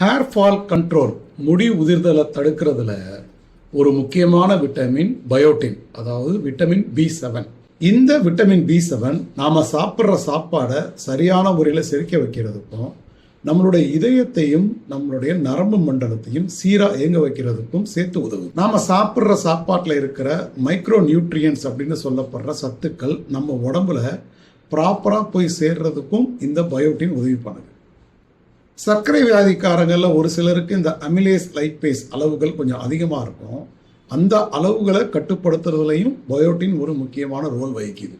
Hair fall control முடி உதிர்தலை தடுக்கிறதுல ஒரு முக்கியமான விட்டமின் பயோட்டின் அதாவது விட்டமின் பி செவன் இந்த விட்டமின் பி செவன் நாம் சாப்பிட்ற சாப்பாடை சரியான முறையில் செரிக்க வைக்கிறதுக்கும் நம்மளுடைய இதயத்தையும் நம்மளுடைய நரம்பு மண்டலத்தையும் சீராக இயங்க வைக்கிறதுக்கும் சேர்த்து உதவும். நாம சாப்பிட்ற சாப்பாட்டில் இருக்கிற மைக்ரோ நியூட்ரியன்ஸ் அப்படின்னு சொல்லப்படுற சத்துக்கள் நம்ம உடம்புல ப்ராப்பராக போய் சேர்றதுக்கும் இந்த பயோட்டின் உதவி பண்ணுது. சர்க்கரை வியாதிக்காரங்களில் ஒரு சிலருக்கு இந்த அமிலேஸ் லைட்பேஸ் அளவுகள் கொஞ்சம் அதிகமாக இருக்கும். அந்த அளவுகளை கட்டுப்படுத்துறதுலையும் பயோட்டின் ஒரு முக்கியமான ரோல் வகிக்குது.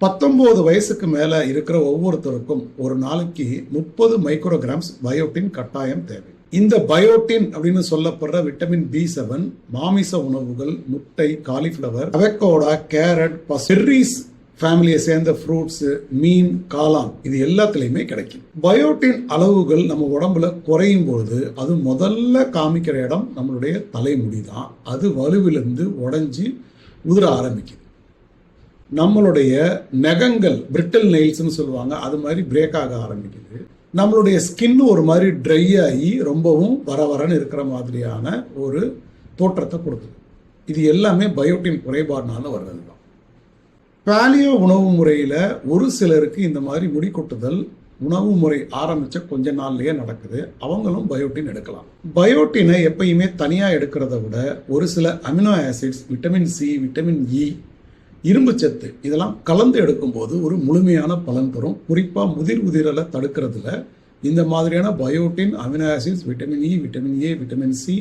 பத்தொம்போது வயசுக்கு மேலே இருக்கிற ஒவ்வொருத்தருக்கும் ஒரு நாளைக்கு முப்பது மைக்ரோகிராம்ஸ் பயோட்டின் கட்டாயம் தேவை. இந்த பயோட்டின் அப்படின்னு சொல்லப்படுற விட்டமின் பி செவன் மாமிச உணவுகள் முட்டை காலிஃப்ளவர் அவக்கோடா கேரட் பெர்ரிஸ் ஃபேமிலியை சேர்ந்த ஃப்ரூட்ஸு மீன் காளான் இது எல்லாத்துலேயுமே கிடைக்கும். பயோட்டின் அளவுகள் நம்ம உடம்புல குறையும் பொழுது அது முதல்ல காமிக்கிற இடம் நம்மளுடைய தலைமுடி தான். அது வலுவிலிருந்து உடஞ்சி உதிர ஆரம்பிக்குது. நம்மளுடைய நகங்கள் பிரிட்டில் நெயில்ஸ்னு சொல்லுவாங்க அது மாதிரி பிரேக் ஆக ஆரம்பிக்குது. நம்மளுடைய ஸ்கின் ஒரு மாதிரி ட்ரை ஆகி ரொம்பவும் வர வரன்னு இருக்கிற மாதிரியான ஒரு தோற்றத்தை கொடுக்குது. இது எல்லாமே பயோட்டின் குறைபாடுனால வர்றது தான் பாலியோ உணவு முறையில் ஒரு சிலருக்கு இந்த மாதிரி முடி கொட்டுதல் உணவு முறை ஆரம்பித்த கொஞ்ச நாள்லயே நடக்குது. அவங்களும் பயோட்டின் எடுக்கலாம். பயோட்டினை எப்பயுமே தனியாக எடுக்கிறத விட ஒரு சில amino acids vitamin C vitamin E இரும்பு சத்து இதெல்லாம் கலந்து எடுக்கும்போது ஒரு முழுமையான பலன் தரும். குறிப்பாக முதிர் உதிரலை தடுக்கிறதுல இந்த மாதிரியான biotin amino acids vitamin E vitamin A vitamin C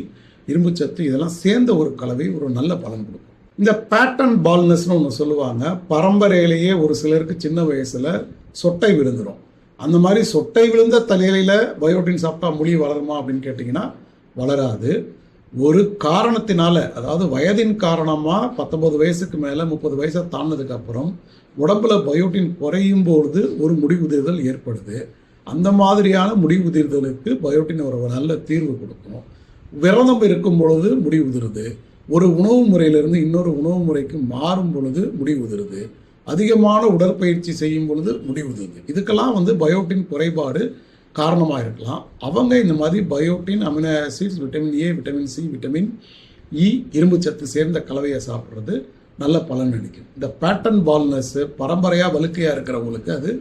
இரும்பு சத்து இதெல்லாம் சேர்ந்த ஒரு கலவை ஒரு நல்ல பலன் கொடுக்கும். இந்த பேட்டர்ன் பால்னஸ்னு ஒன்று சொல்லுவாங்க. பரம்பரையிலேயே ஒரு சிலருக்கு சின்ன வயசில் சொட்டை விழுந்துடும் அந்த மாதிரி சொட்டை விழுந்த தலையில பயோட்டின் சாப்பிட்டா முடி வளருமா அப்படின்னு கேட்டிங்கன்னா வளராது. ஒரு காரணத்தினால அதாவது வயதின் காரணமாக பத்தொம்பது வயசுக்கு மேலே முப்பது வயசை தாண்டினதுக்கப்புறம் உடம்புல பயோட்டின் குறையும் பொழுது ஒரு முடிவுதிர்தல் ஏற்படுது. அந்த மாதிரியான முடி உதிர்தலுக்கு பயோட்டின் ஒரு நல்ல தீர்வு கொடுக்கும். விரதம் இருக்கும் பொழுது முடி உதிருது. ஒரு உணவு முறையிலிருந்து இன்னொரு உணவு முறைக்கு மாறும் பொழுது முடி உதிருது. அதிகமான உடற்பயிற்சி செய்யும் பொழுது முடி உதிருது. இதுக்கெல்லாம் வந்து பயோட்டின் குறைபாடு காரணமாக இருக்கலாம். அவங்க இந்த மாதிரி biotin amino acids vitamin A vitamin C vitamin E இரும்பு சத்து சேர்ந்த கலவையை சாப்பிட்றது நல்ல பலன் அளிக்கும். இந்த பேட்டர்ன் பால்னஸ்ஸு பரம்பரையாக வலுக்கையாக இருக்கிறவங்களுக்கு அது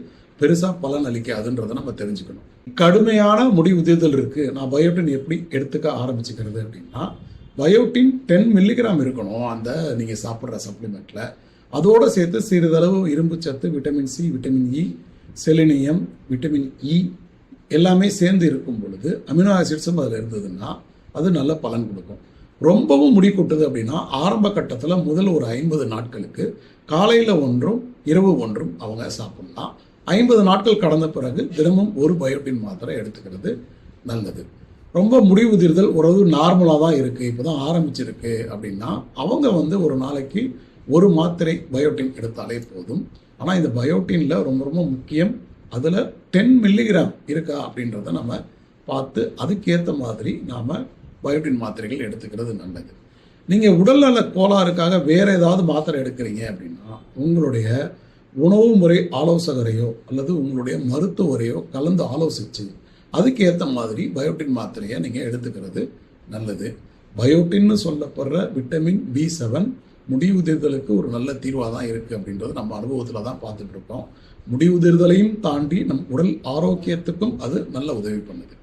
பெருசாக பலன் அளிக்காதுன்றதை நம்ம தெரிஞ்சுக்கணும். கடுமையான முடி உதிர்தல் இருக்குது நான் பயோட்டின் எப்படி எடுத்துக்க ஆரம்பிச்சுக்கிறது அப்படின்னா பயோட்டின் டென் மில்லிகிராம் இருக்கணும். அந்த நீங்கள் சாப்பிட்ற சப்ளிமெண்ட்டில் அதோடு சேர்த்து சிறிதளவு இரும்பு சத்து vitamin C vitamin E selenium vitamin E எல்லாமே சேர்ந்து இருக்கும் பொழுது அமினோ ஆசிட்ஸும் அதில் இருந்ததுன்னா அது நல்ல பலன் கொடுக்கும். ரொம்பவும் முடி கொட்டுது அப்படின்னா ஆரம்ப கட்டத்தில் முதல் ஒரு ஐம்பது நாட்களுக்கு காலையில் ஒன்றும் இரவு ஒன்றும் அவங்க சாப்பிட்லாம். ஐம்பது நாட்கள் கடந்த பிறகு தினமும் ஒரு பயோட்டின் மாத்திரை எடுத்துக்கிறது நல்லது. ரொம்ப முடிவுதிர்தல் ஓரளவு நார்மலாக தான் இருக்குது இப்போ தான் ஆரம்பிச்சிருக்கு அப்படின்னா அவங்க வந்து ஒரு நாளைக்கு ஒரு மாத்திரை பயோட்டின் எடுத்தாலே போதும். ஆனால் இந்த பயோட்டினில் ரொம்ப ரொம்ப முக்கியம் அதில் டென் மில்லிகிராம் இருக்கா அப்படின்றத நம்ம பார்த்து அதுக்கேற்ற மாதிரி நாம் பயோட்டின் மாத்திரைகள் எடுத்துக்கிறது நல்லது. நீங்கள் உடல்நல கோளாறுக்காக வேறு ஏதாவது மாத்திரை எடுக்கிறீங்க அப்படின்னா உங்களுடைய உணவு முறை ஆலோசகரையோ அல்லது உங்களுடைய மருத்துவரையோ கலந்து ஆலோசித்து அதுக்கேற்ற மாதிரி பயோட்டின் மாத்திரையை நீங்கள் எடுத்துக்கிறது நல்லது. பயோட்டின்னு சொல்லப்படுற விட்டமின் பி செவன் முடி உதிர்தலுக்கு ஒரு நல்ல தீர்வாக தான் இருக்குது அப்படின்றது நம்ம அனுபவத்தில் தான் பார்த்துட்டு இருக்கோம். முடி உதிர்தலையும் தாண்டி நம் உடல் ஆரோக்கியத்துக்கும் அது நல்ல உதவி பண்ணுது.